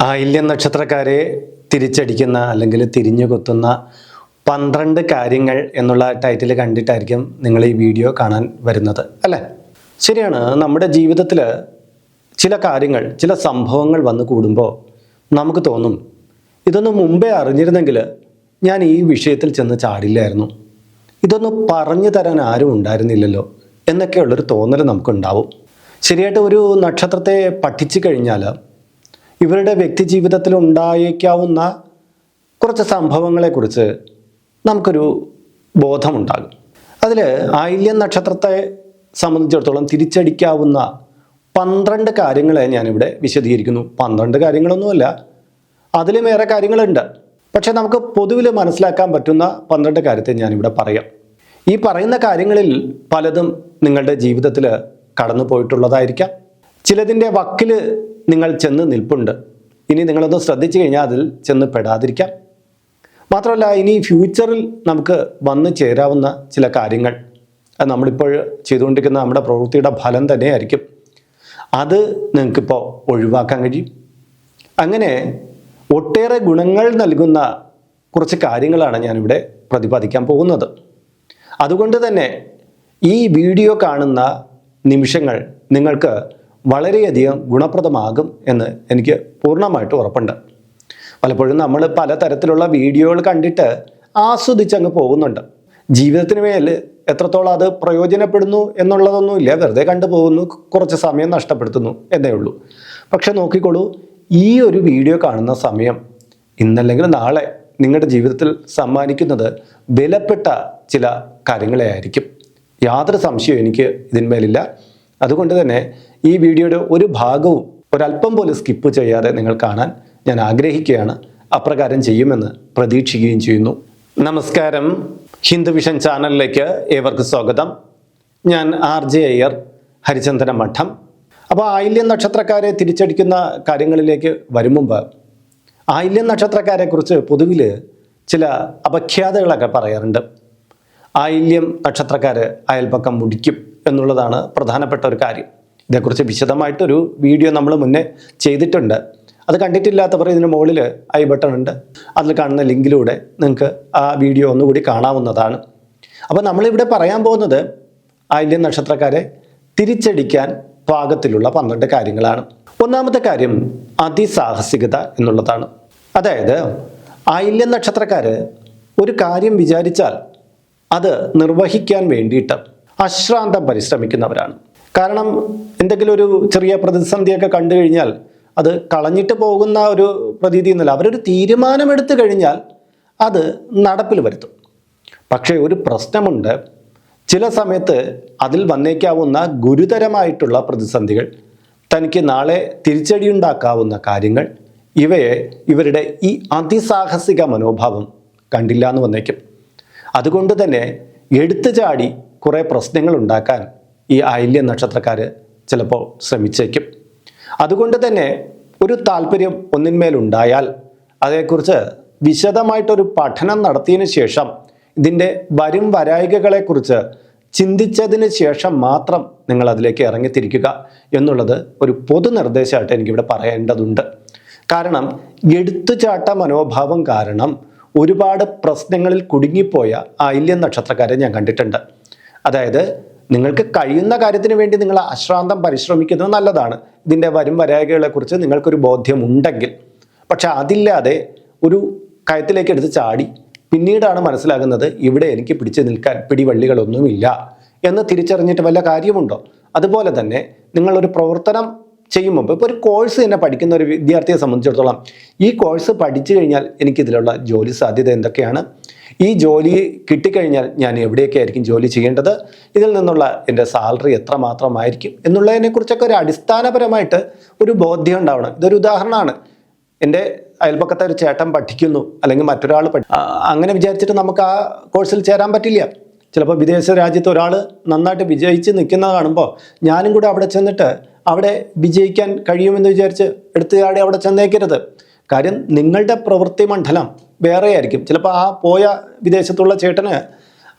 ആയില്യം നക്ഷത്രക്കാരെ തിരിച്ചടിക്കുന്ന അല്ലെങ്കിൽ തിരിഞ്ഞു കൊത്തുന്ന പന്ത്രണ്ട് കാര്യങ്ങൾ എന്നുള്ള ടൈറ്റിൽ കണ്ടിട്ടായിരിക്കും നിങ്ങൾ ഈ വീഡിയോ കാണാൻ വരുന്നത് അല്ലേ? ശരിയാണ്. നമ്മുടെ ജീവിതത്തിൽ ചില കാര്യങ്ങൾ ചില സംഭവങ്ങൾ വന്നു കൂടുമ്പോൾ നമുക്ക് തോന്നും ഇതൊന്നും മുമ്പേ അറിഞ്ഞിരുന്നെങ്കിൽ ഞാൻ ഈ വിഷയത്തിൽ ചെന്ന് ചാടില്ലായിരുന്നു. ഇതൊന്നും പറഞ്ഞു തരാൻ ആരും ഉണ്ടായിരുന്നില്ലല്ലോ എന്നൊക്കെയുള്ളൊരു തോന്നൽ നമുക്കുണ്ടാവും. ശരിയായിട്ട് ഒരു നക്ഷത്രത്തെ പഠിച്ചു കഴിഞ്ഞാൽ ഇവരുടെ വ്യക്തി ജീവിതത്തിൽ ഉണ്ടായേക്കാവുന്ന കുറച്ച് സംഭവങ്ങളെക്കുറിച്ച് നമുക്കൊരു ബോധമുണ്ടാകും. അതിൽ ആയില്യം നക്ഷത്രത്തെ സംബന്ധിച്ചിടത്തോളം തിരിച്ചടിക്കാവുന്ന പന്ത്രണ്ട് കാര്യങ്ങളെ ഞാനിവിടെ വിശദീകരിക്കുന്നു. പന്ത്രണ്ട് കാര്യങ്ങളൊന്നുമല്ല അതിലും ഏറെ കാര്യങ്ങളുണ്ട്. പക്ഷെ നമുക്ക് പൊതുവിൽ മനസ്സിലാക്കാൻ പറ്റുന്ന പന്ത്രണ്ട് കാര്യത്തെ ഞാനിവിടെ പറയാം. ഈ പറയുന്ന കാര്യങ്ങളിൽ പലതും നിങ്ങളുടെ ജീവിതത്തിൽ കടന്നു പോയിട്ടുള്ളതായിരിക്കാം ചിലതിന്റെ വക്കിൽ നിങ്ങൾ ചെന്ന് നിൽപ്പുണ്ട്. ഇനി നിങ്ങളൊന്ന് ശ്രദ്ധിച്ചു കഴിഞ്ഞാൽ അതിൽ ചെന്ന് പെടാതിരിക്കാം. മാത്രമല്ല ഇനി ഫ്യൂച്ചറിൽ നമുക്ക് വന്നു ചേരാവുന്ന ചില കാര്യങ്ങൾ. അത് നമ്മളിപ്പോൾ ചെയ്തുകൊണ്ടിരിക്കുന്ന നമ്മുടെ പ്രവൃത്തിയുടെ ഫലം തന്നെയായിരിക്കും. അത് നിങ്ങൾക്കിപ്പോൾ ഒഴിവാക്കാൻ കഴിയും. അങ്ങനെ ഒട്ടേറെ ഗുണങ്ങൾ നൽകുന്ന കുറച്ച് കാര്യങ്ങളാണ് ഞാനിവിടെ പ്രതിപാദിക്കാൻ പോകുന്നത്. അതുകൊണ്ട് തന്നെ ഈ വീഡിയോ കാണുന്ന നിമിഷങ്ങൾ നിങ്ങൾക്ക് വളരെയധികം ഗുണപ്രദമാകും എന്ന് എനിക്ക് പൂർണമായിട്ട് ഉറപ്പുണ്ട്. പലപ്പോഴും നമ്മൾ പലതരത്തിലുള്ള വീഡിയോകൾ കണ്ടിട്ട് ആസ്വദിച്ചങ്ങ് പോകുന്നുണ്ട്. ജീവിതത്തിന് മേൽ എത്രത്തോളം അത് പ്രയോജനപ്പെടുന്നു എന്നുള്ളതൊന്നുമില്ല വെറുതെ കണ്ടു പോകുന്നു കുറച്ച് സമയം നഷ്ടപ്പെടുത്തുന്നു എന്നേ ഉള്ളൂ. പക്ഷെ നോക്കിക്കോളൂ ഈ ഒരു വീഡിയോ കാണുന്ന സമയം ഇന്നല്ലെങ്കിൽ നാളെ നിങ്ങളുടെ ജീവിതത്തിൽ സമ്മാനിക്കുന്നത് വിലപ്പെട്ട ചില കാര്യങ്ങളെ ആയിരിക്കും യാതൊരു സംശയവും എനിക്ക് ഇതിന്മേലില്ല. അതുകൊണ്ട് തന്നെ ഈ വീഡിയോയുടെ ഒരു ഭാഗവും ഒരല്പം പോലും സ്കിപ്പ് ചെയ്യാതെ നിങ്ങൾ കാണാൻ ഞാൻ ആഗ്രഹിക്കുകയാണ്. അപ്രകാരം ചെയ്യുമെന്ന് പ്രതീക്ഷിക്കുകയും ചെയ്യുന്നു. നമസ്കാരം. ഹിന്ദു വിഷൻ ചാനലിലേക്ക് ഏവർക്കും സ്വാഗതം. ഞാൻ ആർ ജെ അയ്യർ ഹരിചന്ദന മഠം. അപ്പോൾ ആയില്യം നക്ഷത്രക്കാരെ തിരിച്ചടിക്കുന്ന കാര്യങ്ങളിലേക്ക് വരും മുമ്പ് ആയില്യം നക്ഷത്രക്കാരെ കുറിച്ച് പൊതുവിൽ ചില അപഖ്യാതകളൊക്കെ പറയാറുണ്ട്. ആയില്യം നക്ഷത്രക്കാർ അയൽപക്കം മുടിക്കും എന്നുള്ളതാണ് പ്രധാനപ്പെട്ട ഒരു കാര്യം. ഇതേക്കുറിച്ച് വിശദമായിട്ടൊരു വീഡിയോ നമ്മൾ മുന്നേ ചെയ്തിട്ടുണ്ട്. അത് കണ്ടിട്ടില്ലാത്തവർ ഇതിന് മുകളിൽ ഐ ബട്ടൺ ഉണ്ട്. അതിൽ കാണുന്ന ലിങ്കിലൂടെ നിങ്ങൾക്ക് ആ വീഡിയോ ഒന്നുകൂടി കാണാവുന്നതാണ്. അപ്പോൾ നമ്മളിവിടെ പറയാൻ പോകുന്നത് ആയില്യം നക്ഷത്രക്കാരെ തിരിച്ചടിക്കാൻ പാകത്തിലുള്ള പന്ത്രണ്ട് കാര്യങ്ങളാണ്. ഒന്നാമത്തെ കാര്യം അതിസാഹസികത എന്നുള്ളതാണ്. അതായത് ആയില്യം നക്ഷത്രക്കാർ ഒരു കാര്യം വിചാരിച്ചാൽ അത് നിർവഹിക്കാൻ വേണ്ടിയിട്ട് അശ്രാന്തം പരിശ്രമിക്കുന്നവരാണ്. കാരണം എന്തെങ്കിലും ഒരു ചെറിയ പ്രതിസന്ധിയൊക്കെ കണ്ടു കഴിഞ്ഞാൽ അത് കളഞ്ഞിട്ട് പോകുന്ന ഒരു പ്രതീതി എന്നല്ല. അവരൊരു തീരുമാനമെടുത്തു കഴിഞ്ഞാൽ അത് നടപ്പിൽ വരുത്തും. പക്ഷേ ഒരു പ്രശ്നമുണ്ട്. ചില സമയത്ത് അതിൽ വന്നേക്കാവുന്ന ഗുരുതരമായിട്ടുള്ള പ്രതിസന്ധികൾ തനിക്ക് നാളെ തിരിച്ചടിയുണ്ടാക്കാവുന്ന കാര്യങ്ങൾ ഇവയെ ഇവരുടെ ഈ അതിസാഹസിക മനോഭാവം കണ്ടില്ല എന്ന് വന്നേക്കും. അതുകൊണ്ട് തന്നെ എടുത്തു ചാടി കുറേ പ്രശ്നങ്ങൾ ഉണ്ടാക്കാൻ ഈ ആയില്യ നക്ഷത്രക്കാർ ചിലപ്പോൾ ശ്രമിച്ചേക്കും. അതുകൊണ്ട് തന്നെ ഒരു താല്പര്യം ഒന്നിന്മേലുണ്ടായാൽ അതേക്കുറിച്ച് വിശദമായിട്ടൊരു പഠനം നടത്തിയതിനു ശേഷം ഇതിന്റെ വരും വരായികകളെക്കുറിച്ച് ചിന്തിച്ചതിന് ശേഷം മാത്രം നിങ്ങൾ അതിലേക്ക് ഇറങ്ങിത്തിരിക്കുക എന്നുള്ളത് ഒരു പൊതു നിർദ്ദേശമായിട്ട് എനിക്കിവിടെ പറയേണ്ടതുണ്ട്. കാരണം എടുത്തുചാട്ട മനോഭാവം കാരണം ഒരുപാട് പ്രശ്നങ്ങളിൽ കുടുങ്ങിപ്പോയ ആയില്യം നക്ഷത്രക്കാരെ ഞാൻ കണ്ടിട്ടുണ്ട്. അതായത് നിങ്ങൾക്ക് കഴിയുന്ന കാര്യത്തിന് വേണ്ടി നിങ്ങൾ അശ്രാന്തം പരിശ്രമിക്കുന്നത് നല്ലതാണ്. ഇതിന്റെ വരും വരായകളെക്കുറിച്ച് നിങ്ങൾക്കൊരു ബോധ്യമുണ്ടെങ്കിൽ. പക്ഷെ അതില്ലാതെ ഒരു കയത്തിലേക്ക് എടുത്ത് ചാടി പിന്നീടാണ് മനസ്സിലാകുന്നത് ഇവിടെ എനിക്ക് പിടിച്ചു നിൽക്കാൻ പിടിവള്ളികളൊന്നുമില്ല എന്ന് തിരിച്ചറിഞ്ഞിട്ട് വല്ല കാര്യമുണ്ടോ? അതുപോലെ തന്നെ നിങ്ങളൊരു പ്രവർത്തനം ചെയ്യുമ്പോൾ ഇപ്പോൾ ഒരു കോഴ്സ് തന്നെ പഠിക്കുന്ന ഒരു വിദ്യാർത്ഥിയെ സംബന്ധിച്ചിടത്തോളം ഈ കോഴ്സ് പഠിച്ചു കഴിഞ്ഞാൽ എനിക്കിതിലുള്ള ജോലി സാധ്യത എന്തൊക്കെയാണ്? ഈ ജോലി കിട്ടിക്കഴിഞ്ഞാൽ ഞാൻ എവിടെയൊക്കെ ആയിരിക്കും ജോലി ചെയ്യേണ്ടത്? ഇതിൽ നിന്നുള്ള എന്റെ സാലറി എത്രമാത്രമായിരിക്കും എന്നുള്ളതിനെക്കുറിച്ചൊക്കെ ഒരു അടിസ്ഥാനപരമായിട്ട് ഒരു ബോധ്യം ഉണ്ടാവണം. ഇതൊരു ഉദാഹരണമാണ്. എന്റെ അയൽപക്കത്തെ ഒരു ചേട്ടൻ പഠിക്കുന്നു അല്ലെങ്കിൽ മറ്റൊരാൾ പഠി അങ്ങനെ വിചാരിച്ചിട്ട് നമുക്ക് ആ കോഴ്സിൽ ചേരാൻ പറ്റില്ല. ചിലപ്പോൾ വിദേശ രാജ്യത്ത് ഒരാൾ നന്നായിട്ട് വിജയിച്ച് നിൽക്കുന്നത് കാണുമ്പോൾ ഞാനും കൂടെ അവിടെ ചെന്നിട്ട് അവിടെ വിജയിക്കാൻ കഴിയുമെന്ന് വിചാരിച്ച് എടുത്തുകാടി അവിടെ ചെന്നേക്കരുത്. കാര്യം നിങ്ങളുടെ പ്രവൃത്തി മണ്ഡലം വേറെ ആയിരിക്കും ചിലപ്പോൾ ആ പോയ വിദേശത്തുള്ള ചേട്ടന്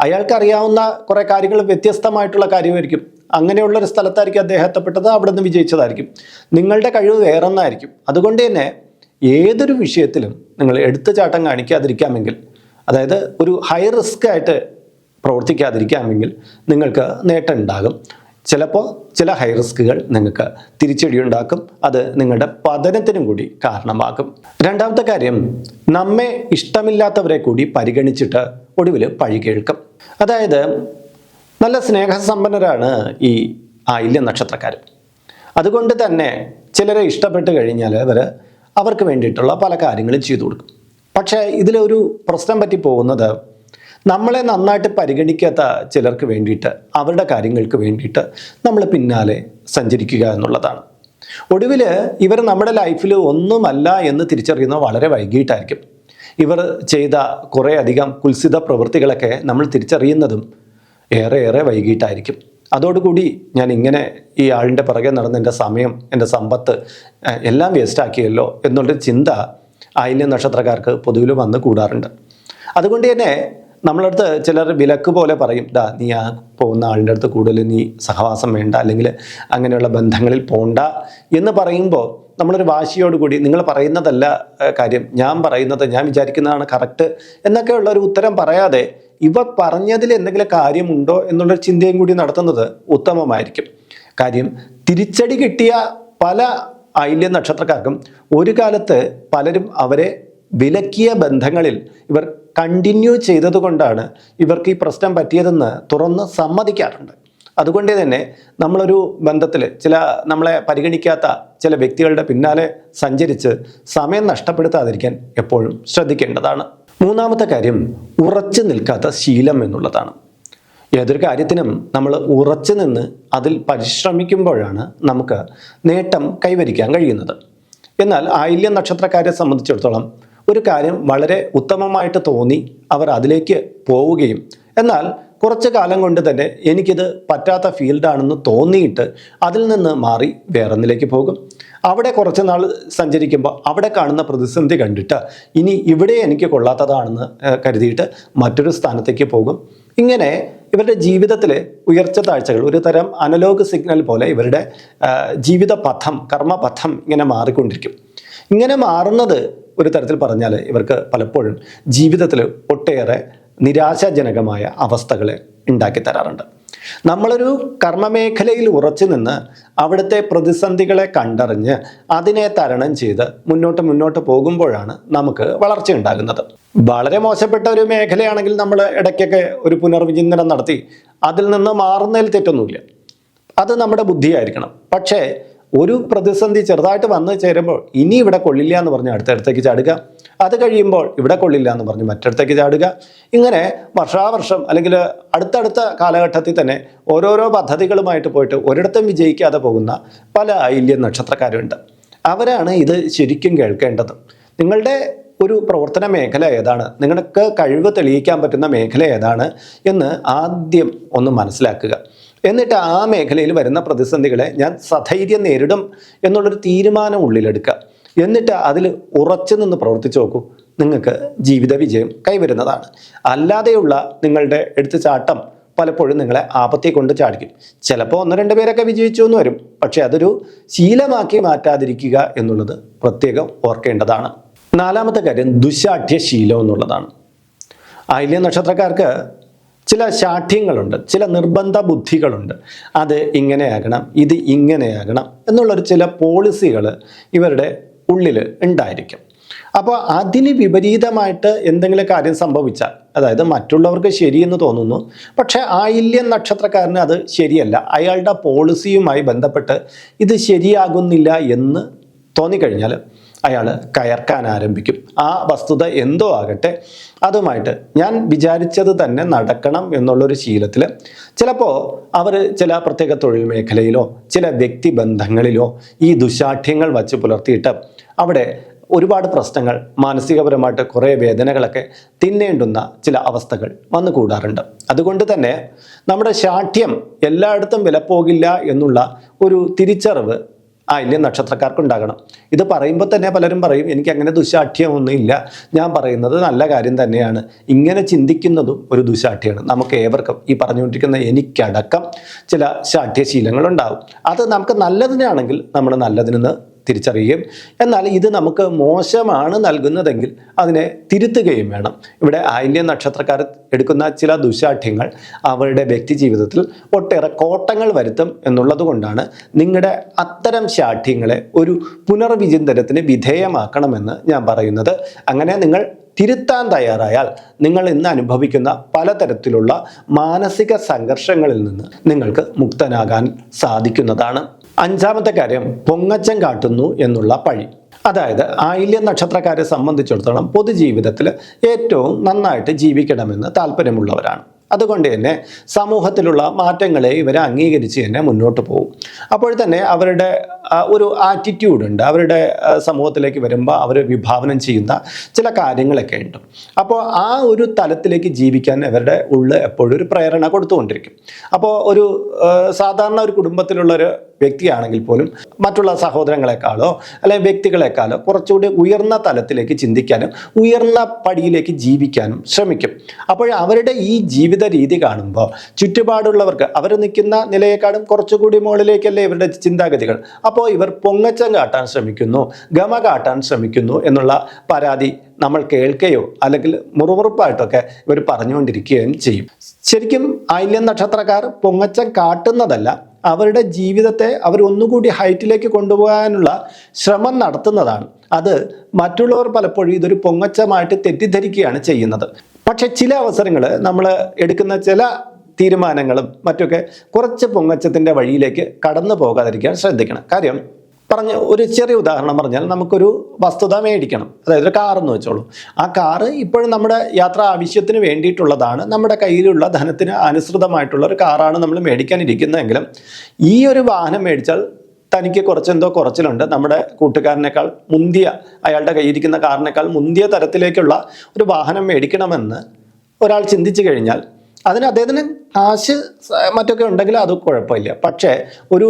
അയാൾക്ക് അറിയാവുന്ന കുറേ കാര്യങ്ങൾ വ്യത്യസ്തമായിട്ടുള്ള കാര്യമായിരിക്കും. അങ്ങനെയുള്ള ഒരു സ്ഥലത്തായിരിക്കും അദ്ദേഹം എത്തപ്പെട്ടത് അവിടെ നിന്ന് വിജയിച്ചതായിരിക്കും. നിങ്ങളുടെ കഴിവ് വേറൊന്നായിരിക്കും. അതുകൊണ്ട് തന്നെ ഏതൊരു വിഷയത്തിലും നിങ്ങൾ എടുത്തുചാട്ടം കാണിക്കാതിരിക്കാമെങ്കിൽ അതായത് ഒരു ഹൈ റിസ്ക് ആയിട്ട് പ്രവർത്തിക്കാതിരിക്കാമെങ്കിൽ നിങ്ങൾക്ക് നേട്ടം ഉണ്ടാകും. ചിലപ്പോൾ ചില ഹൈ റിസ്കുകൾ നിങ്ങൾക്ക് തിരിച്ചടിയുണ്ടാക്കും. അത് നിങ്ങളുടെ പതനത്തിനും കൂടി കാരണമാകും. രണ്ടാമത്തെ കാര്യം നമ്മെ ഇഷ്ടമില്ലാത്തവരെ കൂടി പരിഗണിച്ചിട്ട് ഒടുവിൽ പഴി കേൾക്കും. അതായത് നല്ല സ്നേഹസമ്പന്നരാണ് ഈ ആയില്യ നക്ഷത്രക്കാർ അതുകൊണ്ട് തന്നെ ചിലരെ ഇഷ്ടപ്പെട്ട് കഴിഞ്ഞാൽ അവർ അവർക്ക് വേണ്ടിയിട്ടുള്ള പല കാര്യങ്ങളും ചെയ്തു കൊടുക്കും. പക്ഷേ ഇതിലൊരു പ്രശ്നം പറ്റി പോകുന്നത് നമ്മളെ നന്നായിട്ട് പരിഗണിക്കാത്ത ചിലർക്ക് വേണ്ടിയിട്ട് അവരുടെ കാര്യങ്ങൾക്ക് വേണ്ടിയിട്ട് നമ്മൾ പിന്നാലെ സഞ്ചരിക്കുക എന്നുള്ളതാണ്. ഒടുവിൽ ഇവർ നമ്മുടെ ലൈഫിൽ ഒന്നുമല്ല എന്ന് തിരിച്ചറിയുന്നത് വളരെ വൈകിട്ടായിരിക്കും. ഇവർ ചെയ്ത കുറേ അധികം കുൽസിത പ്രവൃത്തികളൊക്കെ നമ്മൾ തിരിച്ചറിയുന്നതും ഏറെ ഏറെ വൈകിട്ടായിരിക്കും. അതോടുകൂടി ഞാൻ ഇങ്ങനെ ഈ ആളിന്റെ പിറകെ നടന്ന എന്റെ സമയം എന്റെ സമ്പത്ത് എല്ലാം വേസ്റ്റാക്കിയല്ലോ എന്നുള്ളൊരു ചിന്ത ആയില്യ നക്ഷത്രക്കാർക്ക് പൊതുവിൽ വന്ന് കൂടാറുണ്ട്. അതുകൊണ്ട് തന്നെ നമ്മളടുത്ത് ചിലർ വിലക്ക് പോലെ പറയും ദാ നീ ആ പോകുന്ന ആളിന്റെ അടുത്ത് കൂടുതൽ നീ സഹവാസം വേണ്ട അല്ലെങ്കിൽ അങ്ങനെയുള്ള ബന്ധങ്ങളിൽ പോണ്ട എന്ന് പറയുമ്പോൾ നമ്മളൊരു വാശിയോടുകൂടി നിങ്ങൾ പറയുന്നതല്ല കാര്യം ഞാൻ പറയുന്നത് ഞാൻ വിചാരിക്കുന്നതാണ് കറക്റ്റ് എന്നൊക്കെയുള്ള ഒരു ഉത്തരം പറയാതെ ഇവ പറഞ്ഞതിൽ എന്തെങ്കിലും കാര്യമുണ്ടോ എന്നുള്ളൊരു ചിന്തയും കൂടി നടത്തുന്നത് ഉത്തമമായിരിക്കും. കാര്യം തിരിച്ചടി കിട്ടിയ പല ഐല്യ നക്ഷത്രക്കാർക്കും ഒരു കാലത്ത് പലരും അവരെ വിലക്കിയ ബന്ധങ്ങളിൽ ഇവർ കണ്ടിന്യൂ ചെയ്തതുകൊണ്ടാണ് ഇവർക്ക് ഈ പ്രശ്നം പറ്റിയതെന്ന് തുറന്ന് സമ്മതിക്കാറുണ്ട്. അതുകൊണ്ട് തന്നെ നമ്മളൊരു ബന്ധത്തിൽ ചില നമ്മളെ പരിഗണിക്കാത്ത ചില വ്യക്തികളുടെ പിന്നാലെ സഞ്ചരിച്ച് സമയം നഷ്ടപ്പെടുത്താതിരിക്കാൻ എപ്പോഴും ശ്രദ്ധിക്കേണ്ടതാണ്. മൂന്നാമത്തെ കാര്യം ഉറച്ചു നിൽക്കാത്ത ശീലം എന്നുള്ളതാണ്. ഏതൊരു കാര്യത്തിനും നമ്മൾ ഉറച്ചു നിന്ന് അതിൽ പരിശ്രമിക്കുമ്പോഴാണ് നമുക്ക് നേട്ടം കൈവരിക്കാൻ കഴിയുന്നത്. എന്നാൽ ആയില്യ നക്ഷത്രക്കാരെ സംബന്ധിച്ചിടത്തോളം ഒരു കാര്യം വളരെ ഉത്തമമായിട്ട് തോന്നി അവർ അതിലേക്ക് പോവുകയും. എന്നാൽ കുറച്ച് കാലം കൊണ്ട് തന്നെ എനിക്കിത് പറ്റാത്ത ഫീൽഡാണെന്ന് തോന്നിയിട്ട് അതിൽ നിന്ന് മാറി വേറൊന്നിലേക്ക് പോകും. അവിടെ കുറച്ച് നാൾ സഞ്ചരിക്കുമ്പോൾ അവിടെ കാണുന്ന പ്രതിസന്ധി കണ്ടിട്ട് ഇനി ഇവിടെ എനിക്ക് കൊള്ളാത്തതാണെന്ന് കരുതിയിട്ട് മറ്റൊരു സ്ഥാനത്തേക്ക് പോകും. ഇങ്ങനെ ഇവരുടെ ജീവിതത്തിലെ ഉയർച്ച താഴ്ചകൾ ഒരു തരം അനലോഗ് സിഗ്നൽ പോലെ ഇവരുടെ ജീവിത പഥം കർമ്മപഥം ഇങ്ങനെ മാറിക്കൊണ്ടിരിക്കും. ഇങ്ങനെ മാറുന്നത് ഒരു തരത്തിൽ പറഞ്ഞാൽ ഇവർക്ക് പലപ്പോഴും ജീവിതത്തിൽ ഒട്ടേറെ നിരാശാജനകമായ അവസ്ഥകളെ ഉണ്ടാക്കി തരാറുണ്ട്. നമ്മളൊരു കർമ്മമേഖലയിൽ ഉറച്ചു നിന്ന് അവിടുത്തെ പ്രതിസന്ധികളെ കണ്ടറിഞ്ഞ് അതിനെ തരണം ചെയ്ത് മുന്നോട്ട് മുന്നോട്ട് പോകുമ്പോഴാണ് നമുക്ക് വളർച്ച ഉണ്ടാകുന്നത്. വളരെ മോശപ്പെട്ട ഒരു മേഖലയാണെങ്കിൽ നമ്മൾ ഇടയ്ക്കൊക്കെ ഒരു പുനർവിചിന്തനം നടത്തി അതിൽ നിന്ന് മാറുന്നതിൽ തെറ്റൊന്നുമില്ല. അത് നമ്മുടെ ബുദ്ധിയായിരിക്കണം. പക്ഷേ ഒരു പ്രതിസന്ധി ചെറുതായിട്ട് വന്നു ചേരുമ്പോൾ ഇനി ഇവിടെ കൊള്ളില്ല എന്ന് പറഞ്ഞ് അടുത്തടുത്തേക്ക് ചാടുക. അത് കഴിയുമ്പോൾ ഇവിടെ കൊള്ളില്ല എന്ന് പറഞ്ഞ് മറ്റടുത്തേക്ക് ചാടുക. ഇങ്ങനെ വർഷാവർഷം അല്ലെങ്കിൽ അടുത്തടുത്ത കാലഘട്ടത്തിൽ തന്നെ ഓരോരോ പദ്ധതികളുമായിട്ട് പോയിട്ട് ഒരിടത്തും വിജയിക്കാതെ പോകുന്ന പല ഐല്യ നക്ഷത്രക്കാരുണ്ട്. അവരാണ് ഇത് ശരിക്കും കേൾക്കേണ്ടത്. നിങ്ങളുടെ ഒരു പ്രവർത്തന മേഖല ഏതാണ്? നിങ്ങൾക്ക് കഴിവ് തെളിയിക്കാൻ പറ്റുന്ന മേഖല ഏതാണ് എന്ന് ആദ്യം ഒന്ന് മനസ്സിലാക്കുക. എന്നിട്ട് ആ മേഖലയിൽ വരുന്ന പ്രതിസന്ധികളെ ഞാൻ സധൈര്യം നേരിടും എന്നുള്ളൊരു തീരുമാനം ഉള്ളിലെടുക്കുക. എന്നിട്ട് അതിൽ ഉറച്ചു നിന്ന് പ്രവർത്തിച്ചു നോക്കൂ. നിങ്ങൾക്ക് ജീവിത വിജയം കൈവരുന്നതാണ്. അല്ലാതെയുള്ള നിങ്ങളുടെ എടുത്തുചാട്ടം പലപ്പോഴും നിങ്ങളെ ആപത്തി കൊണ്ട് ചാടിക്കും. ചിലപ്പോൾ ഒന്ന് രണ്ട് പേരൊക്കെ വിജയിച്ചു എന്ന് വരും. പക്ഷേ അതൊരു ശീലമാക്കി മാറ്റാതിരിക്കുക എന്നുള്ളത് പ്രത്യേകം ഓർക്കേണ്ടതാണ്. നാലാമത്തെ കാര്യം ദുശാഠ്യ ശീലം എന്നുള്ളതാണ്. ആയില്യ നക്ഷത്രക്കാർക്ക് ചില ശാഠ്യങ്ങളുണ്ട് ചില നിർബന്ധ ബുദ്ധികളുണ്ട്. അത് ഇങ്ങനെയാകണം ഇത് ഇങ്ങനെയാകണം എന്നുള്ളൊരു ചില പോളിസികൾ ഇവരുടെ ഉള്ളിൽ ഉണ്ടായിരിക്കും. അപ്പോൾ അതിന് വിപരീതമായിട്ട് എന്തെങ്കിലും കാര്യം സംഭവിച്ചാൽ അതായത് മറ്റുള്ളവർക്ക് ശരിയെന്ന് തോന്നുന്നു പക്ഷേ ആയില്യം നക്ഷത്രക്കാരന് അത് ശരിയല്ല. അയാളുടെ പോളിസിയുമായി ബന്ധപ്പെട്ട് ഇത് ശരിയാകുന്നില്ല എന്ന് തോന്നിക്കഴിഞ്ഞാൽ അയാൾ കയർക്കാൻ ആരംഭിക്കും. ആ വസ്തുത എന്തോ ആകട്ടെ അതുമായിട്ട് ഞാൻ വിചാരിച്ചത് തന്നെ നടക്കണം എന്നുള്ളൊരു ശീലത്തിൽ ചിലപ്പോൾ അവർ ചില പ്രത്യേക തൊഴിൽ മേഖലയിലോ ചില വ്യക്തിബന്ധങ്ങളിലോ ഈ ദുശാഠ്യങ്ങൾ വച്ച് പുലർത്തിയിട്ട് അവിടെ ഒരുപാട് പ്രശ്നങ്ങൾ മാനസികപരമായിട്ട് കുറേ വേദനകളൊക്കെ തിന്നേണ്ടുന്ന ചില അവസ്ഥകൾ വന്നു കൂടാറുണ്ട് അതുകൊണ്ട് തന്നെ നമ്മുടെ ശാഠ്യം എല്ലായിടത്തും വിലപ്പോകില്ല എന്നുള്ള ഒരു തിരിച്ചറിവ് ആയില്യ നക്ഷത്രക്കാർക്കുണ്ടാകണം ഇത് പറയുമ്പോൾ തന്നെ പലരും പറയും എനിക്ക് അങ്ങനെ ദുശാഠ്യമൊന്നുമില്ല ഞാൻ പറയുന്നത് നല്ല കാര്യം തന്നെയാണ്. ഇങ്ങനെ ചിന്തിക്കുന്നതും ഒരു ദുശാഠ്യമാണ്. നമുക്ക് ഏവർക്കും ഈ പറഞ്ഞുകൊണ്ടിരിക്കുന്ന എനിക്കടക്കം ചില ശാഠ്യശീലങ്ങളുണ്ടാവും. അത് നമുക്ക് നല്ലതിനാണെങ്കിൽ നമ്മൾ നല്ലതിന് തിരിച്ചറിയുകയും എന്നാൽ ഇത് നമുക്ക് മോശമാണ് നൽകുന്നതെങ്കിൽ അതിനെ തിരുത്തുകയും വേണം. ഇവിടെ ആയില്യ നക്ഷത്രക്കാർ എടുക്കുന്ന ചില ദുശാഠ്യങ്ങൾ അവരുടെ വ്യക്തി ജീവിതത്തിൽ ഒട്ടേറെ കോട്ടങ്ങൾ വരുത്തും എന്നുള്ളത് കൊണ്ടാണ് നിങ്ങളുടെ അത്തരം ശാഠ്യങ്ങളെ ഒരു പുനർവിചിന്തനത്തിന് വിധേയമാക്കണമെന്ന് ഞാൻ പറയുന്നത്. അങ്ങനെ നിങ്ങൾ തിരുത്താൻ തയ്യാറായാൽ നിങ്ങൾ ഇന്ന് അനുഭവിക്കുന്ന പലതരത്തിലുള്ള മാനസിക സംഘർഷങ്ങളിൽ നിന്ന് നിങ്ങൾക്ക് മുക്തനാകാൻ സാധിക്കുന്നതാണ്. അഞ്ചാമത്തെ കാര്യം പൊങ്ങച്ചം കാട്ടുന്നു എന്നുള്ള പഴി. അതായത് ആയില്യ നക്ഷത്രക്കാരെ സംബന്ധിച്ചിടത്തോളം പൊതുജീവിതത്തിൽ ഏറ്റവും നന്നായിട്ട് ജീവിക്കണമെന്ന് താല്പര്യമുള്ളവരാണ്. അതുകൊണ്ട് തന്നെ സമൂഹത്തിലുള്ള മാറ്റങ്ങളെ ഇവർ അംഗീകരിച്ച് തന്നെ മുന്നോട്ട് പോകും. അപ്പോൾ തന്നെ അവരുടെ ഒരു ആറ്റിറ്റ്യൂഡ് ഉണ്ട്. അവരുടെ സമൂഹത്തിലേക്ക് വരുമ്പോൾ അവർ വിഭാവനം ചെയ്യുന്ന ചില കാര്യങ്ങളൊക്കെ ഉണ്ട്. അപ്പോൾ ആ ഒരു തലത്തിലേക്ക് ജീവിക്കാൻ അവരുടെ ഉള്ളിൽ എപ്പോഴും ഒരു പ്രേരണ കൊടുത്തുകൊണ്ടിരിക്കും. അപ്പോൾ ഒരു സാധാരണ ഒരു കുടുംബത്തിലുള്ള ഒരു വ്യക്തിയാണെങ്കിൽ പോലും മറ്റുള്ള സഹോദരങ്ങളെക്കാളോ അല്ലെങ്കിൽ വ്യക്തികളെക്കാളോ കുറച്ചുകൂടി ഉയർന്ന തലത്തിലേക്ക് ചിന്തിക്കാനും ഉയർന്ന പടിയിലേക്ക് ജീവിക്കാനും ശ്രമിക്കും. അപ്പോൾ അവരുടെ ഈ ജീവിത രീതി കാണുമ്പോൾ ചുറ്റുപാടുള്ളവർക്ക് അവർ നിൽക്കുന്ന നിലയെക്കാളും കുറച്ചുകൂടി മുകളിലേക്കല്ലേ ഇവരുടെ ചിന്താഗതികൾ. അപ്പോൾ ഇവർ പൊങ്ങച്ചം കാട്ടാൻ ശ്രമിക്കുന്നു ഗമ കാട്ടാൻ ശ്രമിക്കുന്നു എന്നുള്ള പരാതി നമ്മൾ കേൾക്കുകയോ അല്ലെങ്കിൽ മുറുമുറുപ്പായിട്ടൊക്കെ ഇവർ പറഞ്ഞുകൊണ്ടിരിക്കുകയും ചെയ്യും. ശരിക്കും ആയില്യം നക്ഷത്രക്കാർ പൊങ്ങച്ചം കാട്ടുന്നതല്ല അവരുടെ ജീവിതത്തെ അവർ ഒന്നുകൂടി ഹൈറ്റിലേക്ക് കൊണ്ടുപോകാനുള്ള ശ്രമം നടത്തുന്നതാണ്. അത് മറ്റുള്ളവർ പലപ്പോഴും ഇതൊരു പൊങ്ങച്ചമായിട്ട് തെറ്റിദ്ധരിക്കുകയാണ് ചെയ്യുന്നത്. പക്ഷെ ചില അവസരങ്ങൾ നമ്മൾ എടുക്കുന്ന ചില തീരുമാനങ്ങളും മറ്റൊക്കെ കുറച്ച് പൊങ്ങച്ചത്തിന്റെ വഴിയിലേക്ക് കടന്നു പോകാതിരിക്കാൻ ശ്രദ്ധിക്കണം. കാര്യം പറഞ്ഞ ഒരു ചെറിയ ഉദാഹരണം പറഞ്ഞാൽ നമുക്കൊരു വസ്തുത മേടിക്കണം. അതായത് ഒരു കാർ എന്ന് വെച്ചോളൂ. ആ കാറ് ഇപ്പോഴും നമ്മുടെ യാത്രാ ആവശ്യത്തിന് വേണ്ടിയിട്ടുള്ളതാണ്. നമ്മുടെ കയ്യിലുള്ള ധനത്തിന് അനുസൃതമായിട്ടുള്ള ഒരു കാറാണ് നമ്മൾ മേടിക്കാനിരിക്കുന്നതെങ്കിലും ഈ ഒരു വാഹനം മേടിച്ചാൽ തനിക്ക് കുറച്ചെന്തോ കുറച്ചിലുണ്ട്. നമ്മുടെ കൂട്ടുകാരനേക്കാൾ മുന്തിയ അയാളുടെ കയ്യിരിക്കുന്ന കാറിനേക്കാൾ മുന്തിയ തരത്തിലേക്കുള്ള ഒരു വാഹനം മേടിക്കണമെന്ന് ഒരാൾ ചിന്തിച്ചു കഴിഞ്ഞാൽ അതിന് അദ്ദേഹത്തിന് കാശ് മറ്റൊക്കെ ഉണ്ടെങ്കിൽ അത് കുഴപ്പമില്ല. പക്ഷേ ഒരു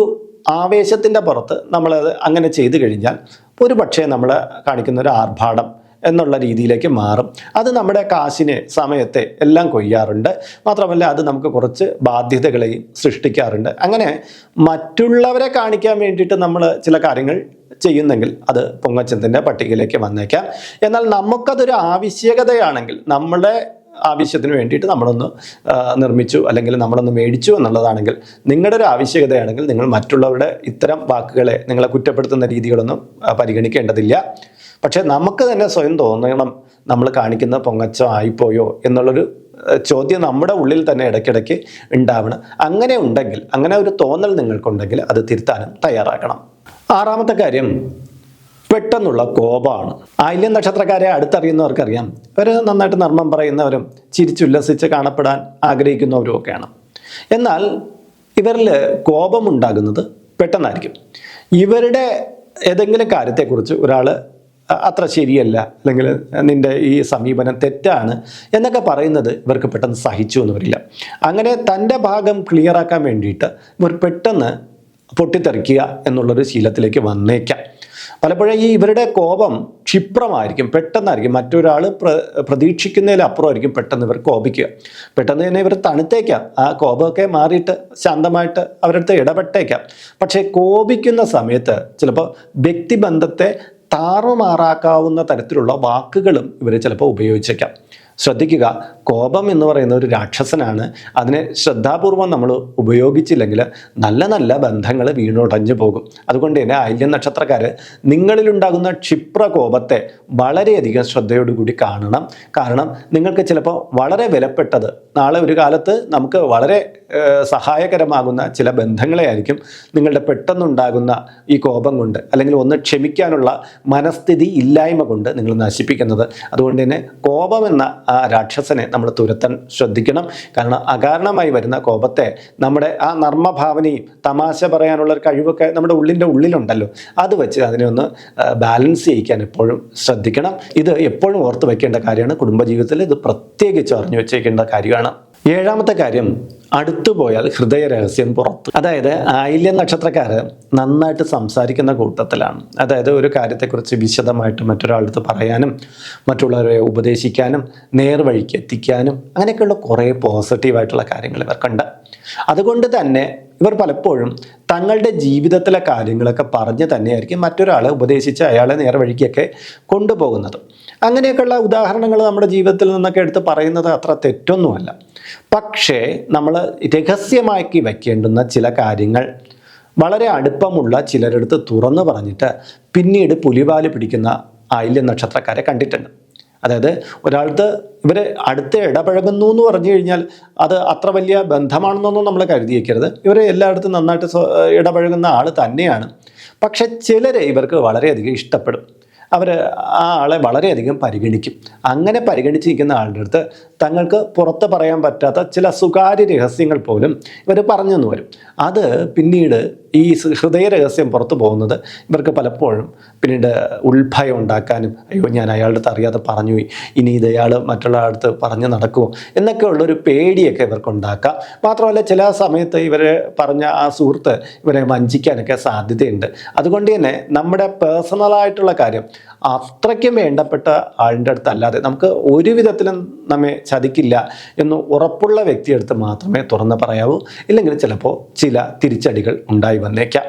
ആവേശത്തിന്റെ പുറത്ത് നമ്മളത് അങ്ങനെ ചെയ്തു കഴിഞ്ഞാൽ ഒരു പക്ഷേ നമ്മൾ കാണിക്കുന്ന ഒരു ആർഭാടം എന്നുള്ള രീതിയിലേക്ക് മാറും. അത് നമ്മുടെ കാശിനെ സമയത്തെ എല്ലാം കൊയ്യാറുണ്ട്. മാത്രമല്ല അത് നമുക്ക് കുറച്ച് ബാധ്യതകളെയും സൃഷ്ടിക്കാറുണ്ട്. അങ്ങനെ മറ്റുള്ളവരെ കാണിക്കാൻ വേണ്ടിയിട്ട് നമ്മൾ ചില കാര്യങ്ങൾ ചെയ്യുന്നെങ്കിൽ അത് പൊങ്ങച്ചത്തിന്റെ പട്ടികയിലേക്ക് വന്നേക്കാം. എന്നാൽ നമുക്കതൊരു ആവശ്യകതയാണെങ്കിൽ നമ്മുടെ ആവശ്യത്തിന് വേണ്ടിയിട്ട് നമ്മളൊന്ന് നിർമ്മിച്ചു അല്ലെങ്കിൽ നമ്മളൊന്ന് മേടിച്ചു എന്നുള്ളതാണെങ്കിൽ നിങ്ങളുടെ ഒരു ആവശ്യകതയാണെങ്കിൽ നിങ്ങൾ മറ്റുള്ളവരുടെ ഇത്തരം വാക്കുകളെ നിങ്ങളെ കുറ്റപ്പെടുത്തുന്ന രീതികളൊന്നും പരിഗണിക്കേണ്ടതില്ല. പക്ഷേ നമുക്ക് തന്നെ സ്വയം തോന്നണം നമ്മൾ കാണിക്കുന്ന പൊങ്ങച്ചോ ആയിപ്പോയോ എന്നുള്ളൊരു ചോദ്യം നമ്മുടെ ഉള്ളിൽ തന്നെ ഇടയ്ക്കിടയ്ക്ക് ഉണ്ടാവണം. അങ്ങനെ ഉണ്ടെങ്കിൽ അങ്ങനെ ഒരു തോന്നൽ നിങ്ങൾക്കുണ്ടെങ്കിൽ അത് തിരുത്താനും തയ്യാറാക്കണം ആറാമത്തെ കാര്യം പെട്ടെന്നുള്ള കോപമാണ് ആയില്യം നക്ഷത്രക്കാരെ അടുത്തറിയുന്നവർക്കറിയാം. അവർ നന്നായിട്ട് നർമ്മം പറയുന്നവരും ചിരിച്ചുല്ലസിച്ച് കാണപ്പെടാൻ ആഗ്രഹിക്കുന്നവരും ഒക്കെയാണ് എന്നാൽ ഇവരിൽ കോപമുണ്ടാകുന്നത് പെട്ടെന്നായിരിക്കും. ഇവരുടെ ഏതെങ്കിലും കാര്യത്തെക്കുറിച്ച് ഒരാൾ അത്ര ശരിയല്ല. അല്ലെങ്കിൽ നിന്റെ ഈ സമീപനം തെറ്റാണ് എന്നൊക്കെ പറയുന്നത് ഇവർക്ക് പെട്ടെന്ന് സഹിച്ചു എന്ന് വരില്ല. അങ്ങനെ തന്റെ ഭാഗം ക്ലിയറാക്കാൻ വേണ്ടിയിട്ട് ഇവർ പെട്ടെന്ന് പൊട്ടിത്തെറിക്കുക എന്നുള്ളൊരു ശീലത്തിലേക്ക് വന്നേക്കാം. പലപ്പോഴും ഈ ഇവരുടെ കോപം ക്ഷിപ്രമായിരിക്കും പെട്ടെന്നായിരിക്കും. മറ്റൊരാൾ പ്ര പ്രതീക്ഷിക്കുന്നതിലപ്പുറമായിരിക്കും പെട്ടെന്ന് ഇവർ കോപിക്കുക. പെട്ടെന്ന് തന്നെ ഇവർ തണുത്തേക്കാം. ആ കോപമൊക്കെ മാറിയിട്ട് ശാന്തമായിട്ട് അവരുടെ അടുത്ത് ഇടപെട്ടേക്കാം. പക്ഷേ കോപിക്കുന്ന സമയത്ത് ചിലപ്പോൾ വ്യക്തിബന്ധത്തെ താറുമാറാക്കാവുന്ന തരത്തിലുള്ള വാക്കുകളും ഇവർ ചിലപ്പോൾ ഉപയോഗിച്ചേക്കാം. ശ്രദ്ധിക്കുക. കോപം എന്ന് പറയുന്ന ഒരു രാക്ഷസനാണ്. അതിനെ ശ്രദ്ധാപൂർവം നമ്മൾ ഉപയോഗിച്ചില്ലെങ്കിൽ നല്ല നല്ല ബന്ധങ്ങൾ വീണുടഞ്ഞു പോകും. അതുകൊണ്ട് തന്നെ ആയില്യം നക്ഷത്രക്കാർ നിങ്ങളിലുണ്ടാകുന്ന ക്ഷിപ്ര കോപത്തെ വളരെയധികം ശ്രദ്ധയോടുകൂടി കാണണം. കാരണം നിങ്ങൾക്ക് ചിലപ്പോൾ വളരെ വിലപ്പെട്ടത് നാളെ ഒരു കാലത്ത് നമുക്ക് വളരെ സഹായകരമാകുന്ന ചില ബന്ധങ്ങളെ ആയിരിക്കും നിങ്ങളുടെ പെട്ടെന്നുണ്ടാകുന്ന ഈ കോപം കൊണ്ട് അല്ലെങ്കിൽ ഒന്ന് ക്ഷമിക്കാനുള്ള മനസ്ഥിതി ഇല്ലായ്മ കൊണ്ട് നിങ്ങൾ നശിപ്പിക്കുന്നത്. അതുകൊണ്ട് തന്നെ കോപം എന്ന ആ രാക്ഷസനെ നമ്മൾ തുരത്താൻ ശ്രദ്ധിക്കണം. കാരണം അകാരണമായി വരുന്ന കോപത്തെ നമ്മുടെ ആ നർമ്മഭാവനയും തമാശ പറയാനുള്ള ഒരു കഴിവൊക്കെ നമ്മുടെ ഉള്ളിന്റെ ഉള്ളിലുണ്ടല്ലോ. അത് വെച്ച് അതിനെ ഒന്ന് ബാലൻസ് ചെയ്യിക്കാൻ എപ്പോഴും ശ്രദ്ധിക്കണം. ഇത് എപ്പോഴും ഓർത്ത് വയ്ക്കേണ്ട കാര്യമാണ് കുടുംബജീവിതത്തിൽ. ഇത് പ്രത്യേകിച്ച് അറിഞ്ഞു വെച്ചേക്കേണ്ട കാര്യമാണ്. ഏഴാമത്തെ കാര്യം അടുത്തു പോയാൽ ഹൃദയ രഹസ്യം പുറത്ത്. അതായത് ആയില്യ നക്ഷത്രക്കാർ നന്നായിട്ട് സംസാരിക്കുന്ന കൂട്ടത്തിലാണ്. അതായത് ഒരു കാര്യത്തെക്കുറിച്ച് വിശദമായിട്ട് മറ്റൊരാളടുത്ത് പറയാനും മറ്റുള്ളവരെ ഉപദേശിക്കാനും നേർവഴിക്ക് എത്തിക്കാനും അങ്ങനെയൊക്കെയുള്ള കുറേ പോസിറ്റീവായിട്ടുള്ള കാര്യങ്ങൾ ഇവർക്കുണ്ട് അതുകൊണ്ട് തന്നെ ഇവർ പലപ്പോഴും തങ്ങളുടെ ജീവിതത്തിലെ കാര്യങ്ങളൊക്കെ പറഞ്ഞ് തന്നെയായിരിക്കും മറ്റൊരാളെ ഉപദേശിച്ച് അയാളെ നേർവഴിക്കൊക്കെ കൊണ്ടുപോകുന്നത്. അങ്ങനെയൊക്കെയുള്ള ഉദാഹരണങ്ങൾ നമ്മുടെ ജീവിതത്തിൽ നിന്നൊക്കെ എടുത്ത് പറയുന്നത് അത്ര തെറ്റൊന്നുമല്ല. പക്ഷേ നമ്മൾ രഹസ്യമാക്കി വയ്ക്കേണ്ടുന്ന ചില കാര്യങ്ങൾ വളരെ അടുപ്പമുള്ള ചിലരെടുത്ത് തുറന്നു പറഞ്ഞിട്ട് പിന്നീട് പുലിവാൽ പിടിക്കുന്ന ആയില്യ നക്ഷത്രക്കാരെ കണ്ടിട്ടുണ്ട്. അതായത് ഒരാൾക്ക് ഇവർ അടുത്ത് ഇടപഴകുന്നു എന്ന് പറഞ്ഞു കഴിഞ്ഞാൽ അത് അത്ര വലിയ ബന്ധമാണെന്നൊന്നും നമ്മൾ കരുതിയേക്കരുത്. ഇവർ എല്ലായിടത്തും നന്നായിട്ട് ഇടപഴകുന്ന ആൾ തന്നെയാണ്. പക്ഷെ ചിലരെ ഇവർക്ക് വളരെയധികം ഇഷ്ടപ്പെടും. അവർ ആ ആളെ വളരെയധികം പരിഗണിക്കും. അങ്ങനെ പരിഗണിച്ചിരിക്കുന്ന ആളുടെ അടുത്ത് തങ്ങൾക്ക് പുറത്ത് പറയാൻ പറ്റാത്ത ചില സ്വകാര്യ രഹസ്യങ്ങൾ പോലും ഇവർ പറഞ്ഞെന്ന് വരും. അത് പിന്നീട് ഈ ഹൃദയ രഹസ്യം പുറത്തു പോകുന്നത് ഇവർക്ക് പലപ്പോഴും പിന്നീട് ഉത്ഭയം ഉണ്ടാക്കാനും അയ്യോ ഞാൻ അയാളുടെ അടുത്ത് അറിയാതെ പറഞ്ഞു ഇനി ഇത് അയാൾ മറ്റുള്ള അടുത്ത് പറഞ്ഞ് നടക്കുമോ എന്നൊക്കെ ഉള്ളൊരു പേടിയൊക്കെ ഇവർക്ക് ഉണ്ടാക്കാം മാത്രമല്ല ചില സമയത്ത് ഇവരെ പറഞ്ഞ ആ സുഹൃത്ത് ഇവരെ വഞ്ചിക്കാനൊക്കെ സാധ്യതയുണ്ട്. അതുകൊണ്ട് തന്നെ നമ്മുടെ പേഴ്സണലായിട്ടുള്ള കാര്യം അത്രയ്ക്കും വേണ്ടപ്പെട്ട ആളിന്റെ അടുത്ത് അല്ലാതെ നമുക്ക് ഒരു വിധത്തിലും നമ്മെ ചതിക്കില്ല എന്ന് ഉറപ്പുള്ള വ്യക്തിയെടുത്ത് മാത്രമേ തുറന്ന് പറയാവൂ. ഇല്ലെങ്കിൽ ചിലപ്പോൾ ചില തിരിച്ചടികൾ ഉണ്ടായി വന്നേക്കാം.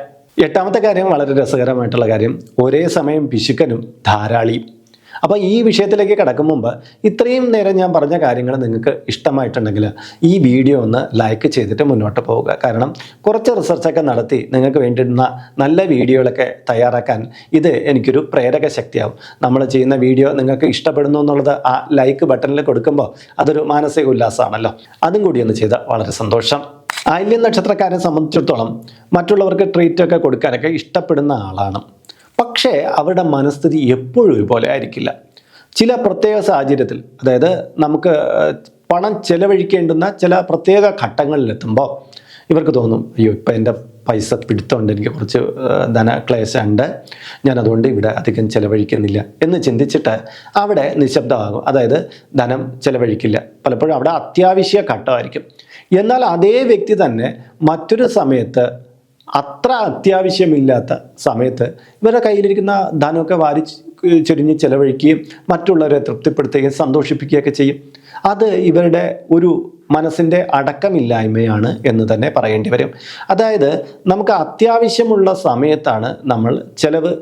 എട്ടാമത്തെ കാര്യം വളരെ രസകരമായിട്ടുള്ള കാര്യം. ഒരേ സമയം പിശുക്കനും ധാരാളിയും. അപ്പോൾ ഈ വിഷയത്തിലേക്ക് കിടക്കും മുമ്പ് ഇത്രയും നേരം ഞാൻ പറഞ്ഞ കാര്യങ്ങൾ നിങ്ങൾക്ക് ഇഷ്ടമായിട്ടുണ്ടെങ്കിൽ ഈ വീഡിയോ ഒന്ന് ലൈക്ക് ചെയ്തിട്ട് മുന്നോട്ട് പോവുക. കാരണം കുറച്ച് റിസർച്ചൊക്കെ നടത്തി നിങ്ങൾക്ക് വേണ്ടിയിരുന്ന നല്ല വീഡിയോകളൊക്കെ തയ്യാറാക്കാൻ ഇത് എനിക്കൊരു പ്രേരക ശക്തിയാവും. നമ്മൾ ചെയ്യുന്ന വീഡിയോ നിങ്ങൾക്ക് ഇഷ്ടപ്പെടുന്നു എന്നുള്ളത് ആ ലൈക്ക് ബട്ടണിൽ കൊടുക്കുമ്പോൾ അതൊരു മാനസിക ഉല്ലാസമാണല്ലോ. അതും കൂടി ഒന്ന് ചെയ്താൽ വളരെ സന്തോഷം. ആയില്യം നക്ഷത്രക്കാരെ സംബന്ധിച്ചിടത്തോളം മറ്റുള്ളവർക്ക് ട്രീറ്റ് ഒക്കെ കൊടുക്കാനൊക്കെ ഇഷ്ടപ്പെടുന്ന ആളാണ്. പക്ഷേ അവരുടെ മനസ്ഥിതി എപ്പോഴും ഒരുപോലെ ആയിരിക്കില്ല. ചില പ്രത്യേക സാഹചര്യത്തിൽ അതായത് നമുക്ക് പണം ചെലവഴിക്കേണ്ടുന്ന ചില പ്രത്യേക ഘട്ടങ്ങളിലെത്തുമ്പോൾ ഇവർക്ക് തോന്നും അയ്യോ ഇപ്പം എന്റെ പൈസ പിടുത്തമുണ്ട് എനിക്ക് കുറച്ച് ധനക്ലേശമുണ്ട് ഞാൻ അതുകൊണ്ട് ഇവിടെ അധികം ചിലവഴിക്കുന്നില്ല. എന്ന് ചിന്തിച്ചിട്ട് അവിടെ നിശബ്ദമാകും. അതായത് ധനം ചിലവഴിക്കില്ല. പലപ്പോഴും അവിടെ അത്യാവശ്യ ഘട്ടമായിരിക്കും. എന്നാൽ അതേ വ്യക്തി തന്നെ മറ്റൊരു സമയത്ത് അത്ര അത്യാവശ്യമില്ലാത്ത സമയത്ത് ഇവരുടെ കയ്യിലിരിക്കുന്ന ധനമൊക്കെ വാരി ചൊരിഞ്ഞ് ചെലവഴിക്കുകയും മറ്റുള്ളവരെ തൃപ്തിപ്പെടുത്തുകയും സന്തോഷിപ്പിക്കുകയൊക്കെ ചെയ്യും. അത് ഇവരുടെ ഒരു മനസ്സിന്റെ അടക്കമില്ലായ്മയാണ് എന്ന് തന്നെ പറയേണ്ടി വരും. അതായത് നമുക്ക് അത്യാവശ്യമുള്ള സമയത്താണ് നമ്മൾ ചെലവ്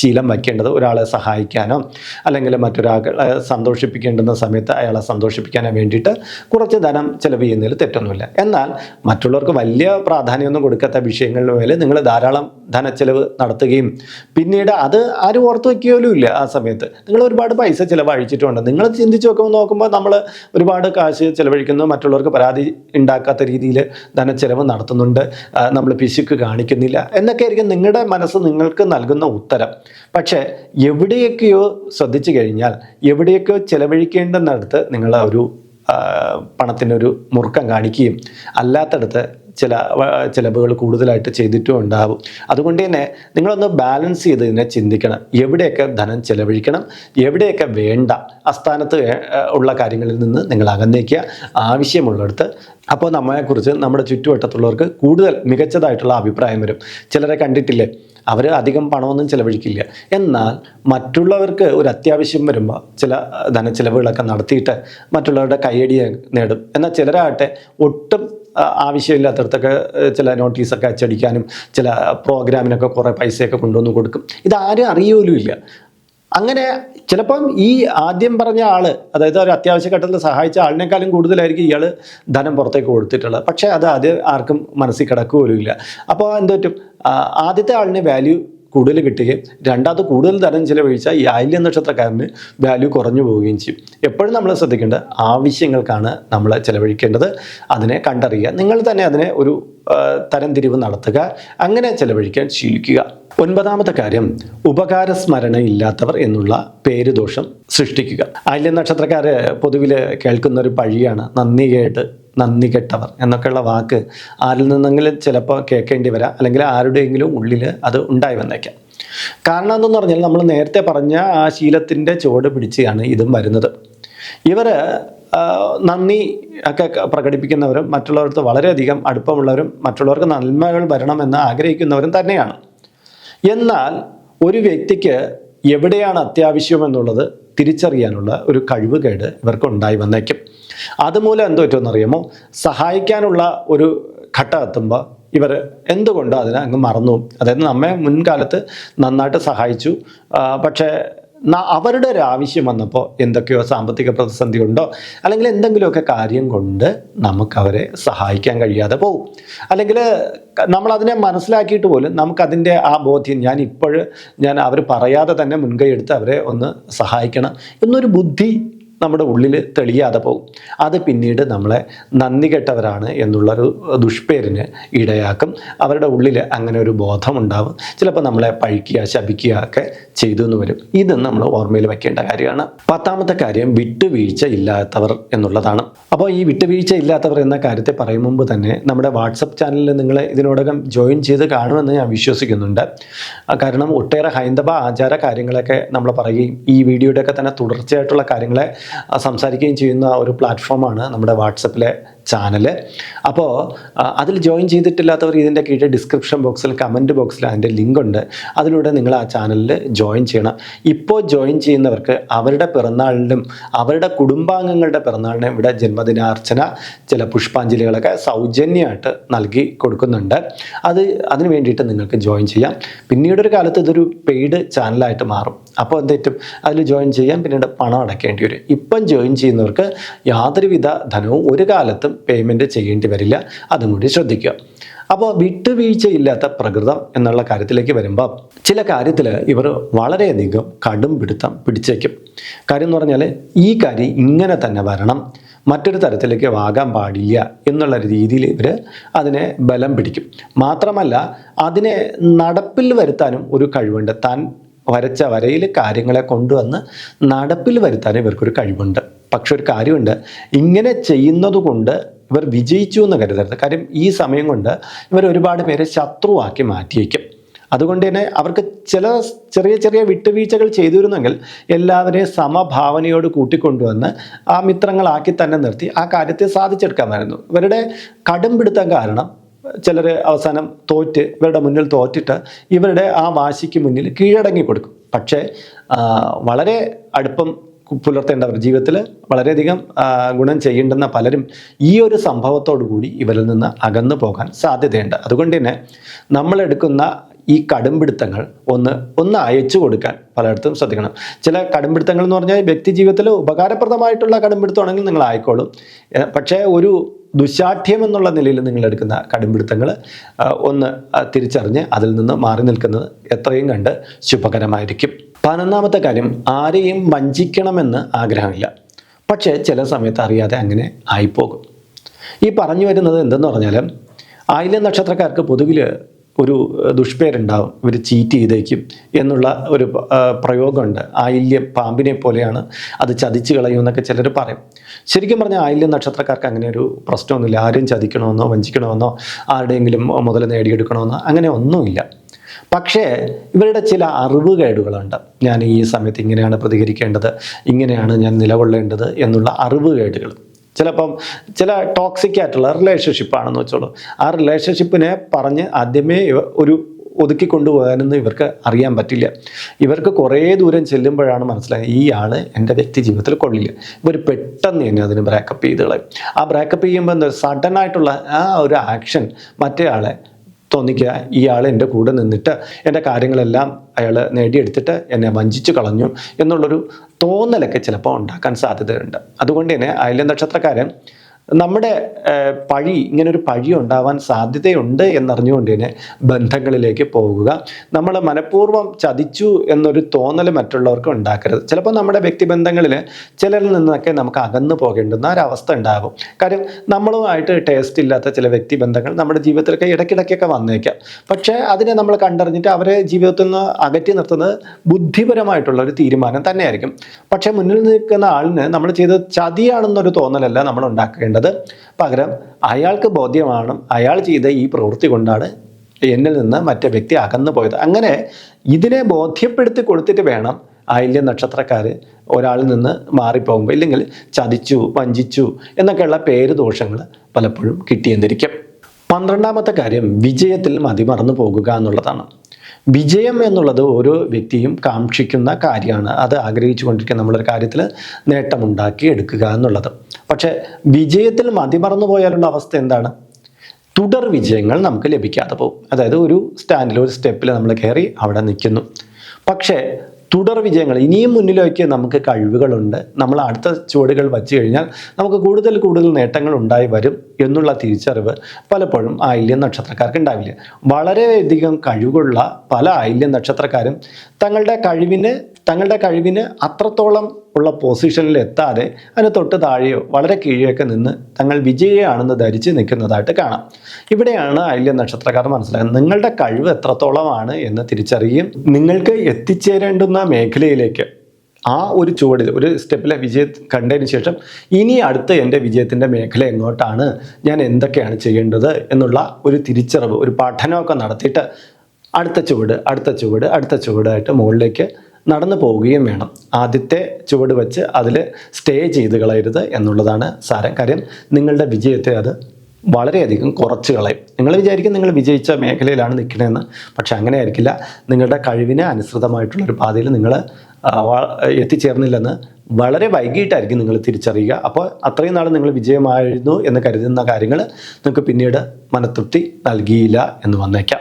ശീലം വയ്ക്കേണ്ടത് ഒരാളെ സഹായിക്കാനോ അല്ലെങ്കിൽ മറ്റൊരാളെ സന്തോഷിപ്പിക്കേണ്ടുന്ന സമയത്ത് അയാളെ സന്തോഷിപ്പിക്കാനോ വേണ്ടിയിട്ട് കുറച്ച് ധനം ചിലവ് ചെയ്യുന്നതിൽ തെറ്റൊന്നുമില്ല. എന്നാൽ മറ്റുള്ളവർക്ക് വലിയ പ്രാധാന്യമൊന്നും കൊടുക്കാത്ത വിഷയങ്ങളിൽ മേലെ നിങ്ങൾ ധാരാളം ധനച്ചെലവ് നടത്തുകയും പിന്നീട് അത് ആരും ഓർത്ത് വയ്ക്കുകയോലും ഇല്ല ആ സമയത്ത്. നിങ്ങൾ ഒരുപാട് പൈസ ചിലവഴിച്ചിട്ടുണ്ട്. നിങ്ങൾ ചിന്തിച്ച് നോക്കുമ്പോൾ നോക്കുമ്പോൾ നമ്മൾ ഒരുപാട് കാശ് ചിലവഴിക്കുന്നു. മറ്റുള്ളവർക്ക് പരാതി ഉണ്ടാക്കാത്ത രീതിയിൽ ധനച്ചെലവ് നടത്തുന്നുണ്ട്. നമ്മൾ പിശുക്ക് കാണിക്കുന്നില്ല. എന്നൊക്കെ ആയിരിക്കും നിങ്ങളുടെ മനസ്സ് നിങ്ങൾക്ക് നൽകുന്ന ഉത്തരം. പക്ഷേ എവിടെയൊക്കെയോ ശ്രദ്ധിച്ചു കഴിഞ്ഞാൽ എവിടെയൊക്കെയോ ചെലവഴിക്കേണ്ടെന്നടുത്ത് നിങ്ങൾ ഒരു പണത്തിനൊരു മുറുക്കം കാണിക്കുകയും അല്ലാത്തടത്ത് ചില ചിലവുകൾ കൂടുതലായിട്ട് ചെയ്തിട്ടും ഉണ്ടാവും. അതുകൊണ്ട് തന്നെ നിങ്ങളൊന്ന് ബാലൻസ് ചെയ്ത് ഇതിനെ ചിന്തിക്കണം. എവിടെയൊക്കെ ധനം ചെലവഴിക്കണം എവിടെയൊക്കെ വേണ്ട അസ്ഥാനത്ത് ഉള്ള കാര്യങ്ങളിൽ നിന്ന് നിങ്ങൾ അകന്നേക്കുക ആവശ്യമുള്ളിടത്ത്. അപ്പോൾ നമ്മളെക്കുറിച്ച് നമ്മുടെ ചുറ്റുവട്ടത്തുള്ളവർക്ക് കൂടുതൽ മികച്ചതായിട്ടുള്ള അഭിപ്രായം വരും. ചിലരെ കണ്ടിട്ടില്ലേ? അവർ അധികം പണമൊന്നും ചിലവഴിക്കില്ല. എന്നാൽ മറ്റുള്ളവർക്ക് ഒരു അത്യാവശ്യം വരുമ്പോൾ ചില ധനച്ചിലവുകളൊക്കെ നടത്തിയിട്ട് മറ്റുള്ളവരുടെ കൈയടി നേടും. എന്നാൽ ചിലരാകട്ടെ ഒട്ടും ആവശ്യമില്ലാത്തടത്തൊക്കെ ചില നോട്ടീസൊക്കെ അച്ചടിക്കാനും ചില പ്രോഗ്രാമിനൊക്കെ കുറേ പൈസയൊക്കെ കൊണ്ടുവന്ന് കൊടുക്കും. ഇതാരും അറിയൂലുമില്ല അങ്ങനെ ചിലപ്പം ഈ ആദ്യം പറഞ്ഞ ആൾ അതായത് ഒരു അത്യാവശ്യ ഘട്ടത്തിൽ സഹായിച്ച ആളിനേക്കാളും കൂടുതലായിരിക്കും ഇയാൾ ധനം പുറത്തേക്ക് കൊടുത്തിട്ടുള്ളത്. പക്ഷേ അത് ആദ്യം ആർക്കും മനസ്സിൽ കിടക്കുകയില്ല ഇല്ല അപ്പോൾ എന്തോ ആദ്യത്തെ ആളിന് വാല്യൂ കൂടുതൽ കിട്ടുകയും രണ്ടാമത് കൂടുതൽ ധനം ചിലവഴിച്ചാൽ ഈ ആയില്യ നക്ഷത്രക്കാരന് വാല്യൂ കുറഞ്ഞു പോവുകയും ചെയ്യും. എപ്പോഴും നമ്മൾ ശ്രദ്ധിക്കേണ്ടത് ആവശ്യങ്ങൾക്കാണ് നമ്മൾ ചിലവഴിക്കേണ്ടത്. അതിനെ കണ്ടറിയുക. നിങ്ങൾ തന്നെ അതിനെ ഒരു തരംതിരിവ് നടത്തുക. അങ്ങനെ ചിലവഴിക്കാൻ ശീലിക്കുക. ഒൻപതാമത്തെ കാര്യം ഉപകാരസ്മരണ ഇല്ലാത്തവർ എന്നുള്ള പേരുദോഷം സൃഷ്ടിക്കുക. ആയില്യ നക്ഷത്രക്കാര് പൊതുവിൽ കേൾക്കുന്ന ഒരു പഴിയാണ് നന്ദി കേട്ട് നന്ദി കെട്ടവർ എന്നൊക്കെയുള്ള വാക്ക് ആരിൽ നിന്നെങ്കിലും ചിലപ്പോൾ കേൾക്കേണ്ടി വരാം. അല്ലെങ്കിൽ ആരുടെയെങ്കിലും ഉള്ളിൽ അത് ഉണ്ടായി വന്നേക്കാം. കാരണം എന്തെന്ന് പറഞ്ഞാൽ നമ്മൾ നേരത്തെ പറഞ്ഞ ആ ശീലത്തിന്റെ ചുവട് പിടിച്ചാണ് ഇതും വരുന്നത്. ഇവർ നന്ദി ഒക്കെ പ്രകടിപ്പിക്കുന്നവരും മറ്റുള്ളവർക്ക് വളരെയധികം അടുപ്പമുള്ളവരും മറ്റുള്ളവർക്ക് നന്മകൾ വരണമെന്ന് ആഗ്രഹിക്കുന്നവരും തന്നെയാണ്. എന്നാൽ ഒരു വ്യക്തിക്ക് എവിടെയാണ് അത്യാവശ്യം എന്നുള്ളത് തിരിച്ചറിയാനുള്ള ഒരു കഴിവുകേട് ഇവർക്ക് ഉണ്ടായി വന്നേക്കും. അതുമൂലം എന്തോ പറ്റുമെന്നറിയാമോ? സഹായിക്കാനുള്ള ഒരു ഘട്ടമെത്തുമ്പോൾ ഇവർ എന്തുകൊണ്ടോ അതിനെ അങ്ങ് മറന്നു. അതായത് നമ്മെ മുൻകാലത്ത് നന്നായിട്ട് സഹായിച്ചു. പക്ഷേ അവരുടെ ഒരു ആവശ്യം വന്നപ്പോൾ എന്തൊക്കെയോ സാമ്പത്തിക പ്രതിസന്ധി ഉണ്ടോ? അല്ലെങ്കിൽ എന്തെങ്കിലുമൊക്കെ കാര്യം കൊണ്ട് നമുക്ക് അവരെ സഹായിക്കാൻ കഴിയാതെ പോകും അല്ലെങ്കിൽ നമ്മളതിനെ മനസ്സിലാക്കിയിട്ട് പോലും നമുക്കതിന്റെ ആ ബോധ്യം ഞാൻ ഇപ്പോൾ ഞാൻ അവർ പറയാതെ തന്നെ മുൻകൈ എടുത്ത് അവരെ ഒന്ന് സഹായിക്കണം എന്നൊരു ബുദ്ധി നമ്മുടെ ഉള്ളിൽ തെളിയാതെ പോകും. അത് പിന്നീട് നമ്മളെ നന്ദി കെട്ടവരാണ് എന്നുള്ളൊരു ദുഷ്പേരിന് ഇടയാക്കും. അവരുടെ ഉള്ളിൽ അങ്ങനെ ഒരു ബോധമുണ്ടാവും. ചിലപ്പോൾ നമ്മളെ പഴിക്കുക ശപിക്കുക ഒക്കെ ചെയ്തു എന്ന് വരും. ഇത് നമ്മൾ ഓർമ്മയിൽ വെക്കേണ്ട കാര്യമാണ്. പത്താമത്തെ കാര്യം വിട്ടുവീഴ്ച ഇല്ലാത്തവർ എന്നുള്ളതാണ്. അപ്പോൾ ഈ വിട്ടുവീഴ്ച ഇല്ലാത്തവർ എന്ന കാര്യത്തെ പറയും മുമ്പ് തന്നെ നമ്മുടെ വാട്സപ്പ് ചാനലിൽ നിങ്ങൾ ഇതിനോടകം ജോയിൻ ചെയ്ത് കാണുമെന്ന് ഞാൻ വിശ്വസിക്കുന്നുണ്ട്. കാരണം ഒട്ടേറെ ഹൈന്ദവ ആചാര കാര്യങ്ങളൊക്കെ നമ്മൾ പറയുകയും ഈ വീഡിയോയുടെയൊക്കെ തന്നെ തുടർച്ചയായിട്ടുള്ള കാര്യങ്ങളെ സംസാരിക്കുകയും ചെയ്യുന്ന ഒരു പ്ലാറ്റ്ഫോമാണ് നമ്മുടെ വാട്സപ്പിലെ ചാനൽ അപ്പോൾ അതിൽ ജോയിൻ ചെയ്തിട്ടില്ലാത്തവർ ഇതിന്റെ കീഴിൽ ഡിസ്ക്രിപ്ഷൻ ബോക്സിൽ കമന്റ് ബോക്സിൽ അതിന്റെ ലിങ്ക് ഉണ്ട്. അതിലൂടെ നിങ്ങൾ ആ ചാനലിൽ ജോയിൻ ചെയ്യണം. ഇപ്പോൾ ജോയിൻ ചെയ്യുന്നവർക്ക് അവരുടെ പിറന്നാളിനും അവരുടെ കുടുംബാംഗങ്ങളുടെ പിറന്നാളിനും ഇവിടെ ജന്മദിനാർച്ചന ചില പുഷ്പാഞ്ജലികളൊക്കെ സൗജന്യമായിട്ട് നൽകി കൊടുക്കുന്നുണ്ട്. അത് അതിന് വേണ്ടിയിട്ട് നിങ്ങൾക്ക് ജോയിൻ ചെയ്യാം. പിന്നീടൊരു കാലത്ത് ഇതൊരു പെയ്ഡ് ചാനലായിട്ട് മാറും. അപ്പോൾ എന്തേറ്റും അതിൽ ജോയിൻ ചെയ്യാം പിന്നീട് പണം അടയ്ക്കേണ്ടി വരും. ഇപ്പം ജോയിൻ ചെയ്യുന്നവർക്ക് യാതൊരുവിധ ധനവും ഒരു കാലത്തും പേയ്മെന്റ് ചെയ്യേണ്ടി വരില്ല. അതും കൂടി ശ്രദ്ധിക്കുക. അപ്പോൾ വിട്ടുവീഴ്ചയില്ലാത്ത പ്രകൃതം എന്നുള്ള കാര്യത്തിലേക്ക് വരുമ്പോൾ ചില കാര്യത്തിൽ ഇവർ വളരെയധികം കടും പിടുത്തം പിടിച്ചേക്കും. കാര്യം എന്ന് പറഞ്ഞാൽ ഈ കാര്യം ഇങ്ങനെ തന്നെ വരണം. മറ്റൊരു തരത്തിലേക്ക് ആകാൻ പാടില്ല എന്നുള്ള രീതിയിൽ ഇവർ അതിനെ ബലം പിടിക്കും. മാത്രമല്ല അതിനെ നടപ്പിൽ വരുത്താനും ഒരു കഴിവുണ്ട്. താൻ വരച്ച വരയിൽ കാര്യങ്ങളെ കൊണ്ടുവന്ന് നടപ്പിൽ വരുത്താനും ഇവർക്കൊരു കഴിവുണ്ട്. പക്ഷെ ഒരു കാര്യമുണ്ട്. ഇങ്ങനെ ചെയ്യുന്നത് കൊണ്ട് ഇവർ വിജയിച്ചു എന്ന് കരുതരുത്. കാര്യം ഈ സമയം കൊണ്ട് ഇവർ ഒരുപാട് പേരെ ശത്രുവാക്കി മാറ്റിയേക്കും അതുകൊണ്ട് തന്നെ അവർക്ക് ചില ചെറിയ ചെറിയ വിട്ടുവീഴ്ചകൾ ചെയ്തിരുന്നെങ്കിൽ എല്ലാവരെയും സമഭാവനയോട് കൂട്ടിക്കൊണ്ടുവന്ന് ആ മിത്രങ്ങളാക്കി തന്നെ നിർത്തി ആ കാര്യത്തെ സാധിച്ചെടുക്കാമായിരുന്നു. ഇവരുടെ കടുംപിടുത്തം കാരണം ചിലർ അവസാനം തോറ്റ് ഇവരുടെ മുന്നിൽ തോറ്റിട്ട് ഇവരുടെ ആ വാശിക്ക് മുന്നിൽ കീഴടങ്ങി കൊടുക്കും പക്ഷേ വളരെ അടുപ്പം പുലർത്തേണ്ടവർ ജീവിതത്തിൽ വളരെയധികം ഗുണം ചെയ്യേണ്ടുന്ന പലരും ഈ ഒരു സംഭവത്തോടു കൂടി ഇവരിൽ നിന്ന് അകന്നു പോകാൻ സാധ്യതയുണ്ട്. അതുകൊണ്ട് തന്നെ നമ്മളെടുക്കുന്ന ഈ കടുംപിടുത്തങ്ങൾ ഒന്ന് ഒന്ന് അയച്ചു കൊടുക്കാൻ പലയിടത്തും ശ്രദ്ധിക്കണം. ചില കടുംപിടുത്തങ്ങൾ എന്ന് പറഞ്ഞാൽ വ്യക്തി ജീവിതത്തിൽ ഉപകാരപ്രദമായിട്ടുള്ള കടുംപിടുത്തമാണെങ്കിൽ നിങ്ങൾ ആയിക്കോളും. പക്ഷേ ഒരു ദുശാഠ്യം എന്നുള്ള നിലയിൽ നിങ്ങൾ എടുക്കുന്ന കടുംപിടുത്തങ്ങൾ ഒന്ന് തിരിച്ചറിഞ്ഞ് അതിൽ നിന്ന് മാറി നിൽക്കുന്നത് എത്രയും കണ്ട് ശുഭകരമായിരിക്കും. പതിനൊന്നാമത്തെ കാര്യം ആരെയും വഞ്ചിക്കണമെന്ന് ആഗ്രഹമില്ല. പക്ഷേ ചില സമയത്ത് അറിയാതെ അങ്ങനെ ആയിപ്പോകും. ഈ പറഞ്ഞു വരുന്നത് എന്തെന്ന് പറഞ്ഞാൽ ആയില്യ നക്ഷത്രക്കാർക്ക് പൊതുവിൽ ഒരു ദുഷ്പേരുണ്ടാവും. ഇവർ ചീറ്റ് ചെയ്തേക്കും എന്നുള്ള ഒരു പ്രയോഗമുണ്ട്. ആയില്യം പാമ്പിനെ പോലെയാണ് അത് ചതിച്ച് കളയും എന്നൊക്കെ ചിലർ പറയും. ശരിക്കും പറഞ്ഞാൽ ആയില്യം നക്ഷത്രക്കാർക്ക് അങ്ങനെ ഒരു പ്രശ്നമൊന്നുമില്ല. ആരും ചതിക്കണമെന്നോ വഞ്ചിക്കണമെന്നോ ആരുടെയെങ്കിലും മുതൽ നേടിയെടുക്കണമെന്നോ അങ്ങനെ ഒന്നുമില്ല. പക്ഷേ ഇവരുടെ ചില അറിവുകേടുകളുണ്ട് ഞാൻ ഈ സമയത്ത് ഇങ്ങനെയാണ് പ്രതികരിക്കേണ്ടത് ഇങ്ങനെയാണ് ഞാൻ നിലകൊള്ളേണ്ടത് എന്നുള്ള അറിവുകേടുകൾ ചിലപ്പം ചില ടോക്സിക് ആയിട്ടുള്ള റിലേഷൻഷിപ്പാണെന്ന് വെച്ചോളൂ. ആ റിലേഷൻഷിപ്പിനെ പറഞ്ഞ് ആദ്യമേ ഒരു ഒതുക്കി കൊണ്ടുപോകാനൊന്നും ഇവർക്ക് അറിയാൻ പറ്റില്ല. ഇവർക്ക് കുറേ ദൂരം ചെല്ലുമ്പോഴാണ് മനസ്സിലായത് ഈ ആൾ എന്റെ വ്യക്തി ജീവിതത്തിൽ കൊള്ളില്ല. ഇവർ പെട്ടെന്ന് തന്നെ അതിന് ബ്രേക്കപ്പ് ചെയ്ത് കളയും. ആ ബ്രേക്കപ്പ് ചെയ്യുമ്പോൾ എന്താ സഡൻ ആയിട്ടുള്ള ആ ഒരു ആക്ഷൻ മറ്റേ ആളെ തോന്നിക്കുക ഇയാൾ എന്റെ കൂടെ നിന്നിട്ട് എന്റെ കാര്യങ്ങളെല്ലാം അയാൾ നേടിയെടുത്തിട്ട് എന്നെ വഞ്ചിച്ചു കളഞ്ഞു എന്നുള്ളൊരു തോന്നലൊക്കെ ചിലപ്പോൾ ഉണ്ടാക്കാൻ സാധ്യതയുണ്ട്. അതുകൊണ്ട് തന്നെ അയൽ നക്ഷത്രക്കാരൻ നമ്മുടെ പഴി ഇങ്ങനൊരു പഴി ഉണ്ടാവാൻ സാധ്യതയുണ്ട് എന്നറിഞ്ഞുകൊണ്ട് തന്നെ ബന്ധങ്ങളിലേക്ക് പോകുക. നമ്മൾ മനഃപൂർവം ചതിച്ചു എന്നൊരു തോന്നൽ മറ്റുള്ളവർക്ക് ഉണ്ടാക്കരുത്. ചിലപ്പോൾ നമ്മുടെ വ്യക്തിബന്ധങ്ങളിൽ ചിലരിൽ നിന്നൊക്കെ നമുക്ക് അകന്നു പോകേണ്ടുന്ന ഒരവസ്ഥ ഉണ്ടാകും കാര്യം നമ്മളുമായിട്ട് ടേസ്റ്റ് ഇല്ലാത്ത ചില വ്യക്തിബന്ധങ്ങൾ നമ്മുടെ ജീവിതത്തിലൊക്കെ ഇടയ്ക്കിടയ്ക്കൊക്കെ വന്നേക്കാം. പക്ഷേ അതിനെ നമ്മൾ കണ്ടറിഞ്ഞിട്ട് അവരെ ജീവിതത്തിൽ നിന്ന് അകറ്റി നിർത്തുന്നത് ബുദ്ധിപരമായിട്ടുള്ള ഒരു തീരുമാനം തന്നെയായിരിക്കും. പക്ഷേ മുന്നിൽ നിൽക്കുന്ന ആളിന് നമ്മൾ ചെയ്തത് ചതിയാണെന്നൊരു തോന്നലല്ല നമ്മൾ ഉണ്ടാക്കേണ്ടത്. പകരം അയാൾക്ക് ബോധ്യമാണ് അയാൾ ചെയ്ത ഈ പ്രവൃത്തി കൊണ്ടാണ് എന്നിൽ നിന്ന് മറ്റേ വ്യക്തി അകന്നു പോയത്. അങ്ങനെ ഇതിനെ ബോധ്യപ്പെടുത്തി കൊടുത്തിട്ട് വേണം ആയില്യ നക്ഷത്രക്കാർ ഒരാളിൽ നിന്ന് മാറിപ്പോകുമ്പോൾ ഇല്ലെങ്കിൽ ചതിച്ചു വഞ്ചിച്ചു എന്നൊക്കെയുള്ള പേര് ദോഷങ്ങൾ പലപ്പോഴും കിട്ടിയെന്നിരിക്കും. പന്ത്രണ്ടാമത്തെ കാര്യം വിജയത്തിൽ മതിമറന്നു പോകുക എന്നുള്ളതാണ്. വിജയം എന്നുള്ളത് ഓരോ വ്യക്തിയും കാക്ഷിക്കുന്ന കാര്യമാണ്. അത് ആഗ്രഹിച്ചു കൊണ്ടിരിക്കുന്ന നമ്മളൊരു കാര്യത്തിൽ നേട്ടമുണ്ടാക്കി എടുക്കുക എന്നുള്ളത്. പക്ഷേ വിജയത്തിൽ മതിമറന്നു പോയാലുള്ള അവസ്ഥ എന്താണ്? തുടർ വിജയങ്ങൾ നമുക്ക് ലഭിക്കാതെ പോകും. അതായത് ഒരു സ്റ്റാൻഡിൽ ഒരു സ്റ്റെപ്പിൽ നമ്മൾ കയറി അവിടെ നിൽക്കുന്നു. പക്ഷേ തുടർ വിജയങ്ങൾ. ഇനിയും മുന്നിലേക്ക് നമുക്ക് കഴിവുകളുണ്ട്. നമ്മൾ അടുത്ത ചുവടുകൾ വച്ചു കഴിഞ്ഞാൽ നമുക്ക് കൂടുതൽ കൂടുതൽ നേട്ടങ്ങൾ ഉണ്ടായി വരും എന്നുള്ള തിരിച്ചറിവ് പലപ്പോഴും ആയില്യം നക്ഷത്രക്കാർക്ക് ഉണ്ടാവില്ല. വളരെയധികം കഴിവുള്ള പല ആയില്യം നക്ഷത്രക്കാരും തങ്ങളുടെ കഴിവിന് തങ്ങളുടെ കഴിവിന് അത്രത്തോളം ഉള്ള പൊസിഷനിൽ എത്താതെ അതിന് തൊട്ട് താഴെയോ വളരെ കീഴെയൊക്കെ നിന്ന് തങ്ങൾ വിജയിയാണെന്ന് ധരിച്ച് നിൽക്കുന്നതായിട്ട് കാണാം. ഇവിടെയാണ് ആയില്യ നക്ഷത്രക്കാർ മനസ്സിലാക്കുന്നത് നിങ്ങളുടെ കഴിവ് എത്രത്തോളമാണ് എന്ന് തിരിച്ചറിയുകയും നിങ്ങൾക്ക് എത്തിച്ചേരേണ്ടുന്ന മേഖലയിലേക്ക് ആ ഒരു ചുവടിൽ ഒരു സ്റ്റെപ്പിലെ വിജയം കണ്ടതിന് ശേഷം ഇനി അടുത്ത എന്റെ വിജയത്തിന്റെ മേഖല എങ്ങോട്ടാണ്? ഞാൻ എന്തൊക്കെയാണ് ചെയ്യേണ്ടത്? എന്നുള്ള ഒരു തിരിച്ചറിവ് ഒരു പഠനമൊക്കെ നടത്തിയിട്ട് അടുത്ത ചുവട് അടുത്ത ചുവട് അടുത്ത ചുവടായിട്ട് മുകളിലേക്ക് നടന്നു പോവുകയും വേണം. ആദ്യത്തെ ചുവട് വെച്ച് അതിൽ സ്റ്റേ ചെയ്ത് കളയരുത് എന്നുള്ളതാണ് സാരം. കാര്യം നിങ്ങളുടെ വിജയത്തെ അത് വളരെയധികം കുറച്ച് കളയും. നിങ്ങൾ വിചാരിക്കും നിങ്ങൾ വിജയിച്ച മേഖലയിലാണ് നിൽക്കണമെന്ന് പക്ഷെ അങ്ങനെ ആയിരിക്കില്ല. നിങ്ങളുടെ കഴിവിന് അനുസൃതമായിട്ടുള്ളൊരു പാതയിൽ നിങ്ങൾ എത്തിച്ചേർന്നില്ലെന്ന് വളരെ വൈകിട്ടായിരിക്കും നിങ്ങൾ തിരിച്ചറിയുക. അപ്പോൾ അത്രയും നാൾ നിങ്ങൾ വിജയമായിരുന്നു എന്ന് കരുതുന്ന കാര്യങ്ങൾ നിങ്ങൾക്ക് പിന്നീട് മനതൃപ്തി നൽകിയില്ല എന്ന് വന്നേക്കാം.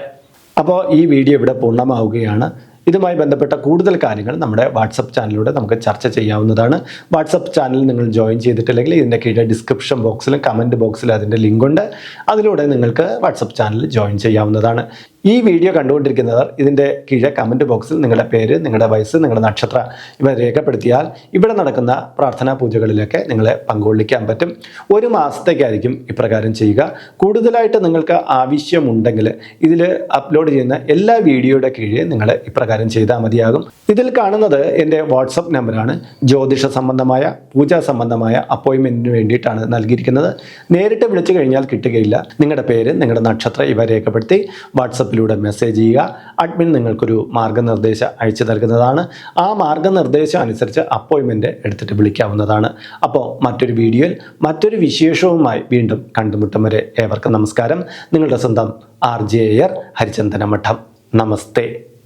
അപ്പോൾ ഈ വീഡിയോ ഇവിടെ പൂർണമാവുകയാണ്. ഇതുമായി ബന്ധപ്പെട്ട കൂടുതൽ കാര്യങ്ങൾ നമ്മുടെ വാട്സപ്പ് ചാനലിലൂടെ നമുക്ക് ചർച്ച ചെയ്യാവുന്നതാണ്. വാട്സപ്പ് ചാനൽ നിങ്ങൾ ജോയിൻ ചെയ്തിട്ടില്ലെങ്കിൽ ഇതിന്റെ കീഴിൽ ഡിസ്ക്രിപ്ഷൻ ബോക്സിലും കമന്റ് ബോക്സിലും അതിന്റെ ലിങ്ക് ഉണ്ട് അതിലൂടെ നിങ്ങൾക്ക് വാട്സപ്പ് ചാനൽ ജോയിൻ ചെയ്യാവുന്നതാണ്. ഈ വീഡിയോ കണ്ടുകൊണ്ടിരിക്കുന്നവർ ഇതിന്റെ കീഴെ കമന്റ് ബോക്സിൽ നിങ്ങളുടെ പേര് നിങ്ങളുടെ വയസ്സ് നിങ്ങളുടെ നക്ഷത്ര ഇവ രേഖപ്പെടുത്തിയാൽ ഇവിടെ നടക്കുന്ന പ്രാർത്ഥനാ പൂജകളിലൊക്കെ നിങ്ങളെ പങ്കുകൊള്ളിക്കാൻ പറ്റും. ഒരു മാസത്തേക്കായിരിക്കും ഇപ്രകാരം ചെയ്യുക. കൂടുതലായിട്ട് നിങ്ങൾക്ക് ആവശ്യമുണ്ടെങ്കിൽ ഇതിൽ അപ്ലോഡ് ചെയ്യുന്ന എല്ലാ വീഡിയോയുടെ കീഴെ നിങ്ങൾ ഇപ്രകാരം ചെയ്താൽ മതിയാകും. ഇതിൽ കാണുന്നത് എന്റെ വാട്സപ്പ് നമ്പറാണ് ജ്യോതിഷ സംബന്ധമായ പൂജാ സംബന്ധമായ അപ്പോയിൻമെന്റിന് വേണ്ടിയിട്ടാണ് നൽകിയിരിക്കുന്നത്. നേരിട്ട് വിളിച്ചു കഴിഞ്ഞാൽ കിട്ടുകയില്ല. നിങ്ങളുടെ പേര് നിങ്ങളുടെ നക്ഷത്രം ഇവ രേഖപ്പെടുത്തി വാട്സപ്പിലൂടെ മെസ്സേജ് ചെയ്യുക. അഡ്മിൻ നിങ്ങൾക്കൊരു മാർഗനിർദ്ദേശം അയച്ചു നൽകുന്നതാണ്. ആ മാർഗനിർദ്ദേശം അനുസരിച്ച് അപ്പോയിൻമെന്റ് എടുത്തിട്ട് വിളിക്കാവുന്നതാണ്. അപ്പോൾ മറ്റൊരു വീഡിയോയിൽ മറ്റൊരു വിശേഷവുമായി വീണ്ടും കണ്ടുമുട്ടും വരെ ഏവർക്കും നമസ്കാരം. നിങ്ങളുടെ സ്വന്തം ആർ ജെ എയർ ഹരിചന്ദന മഠം നമസ്തേ.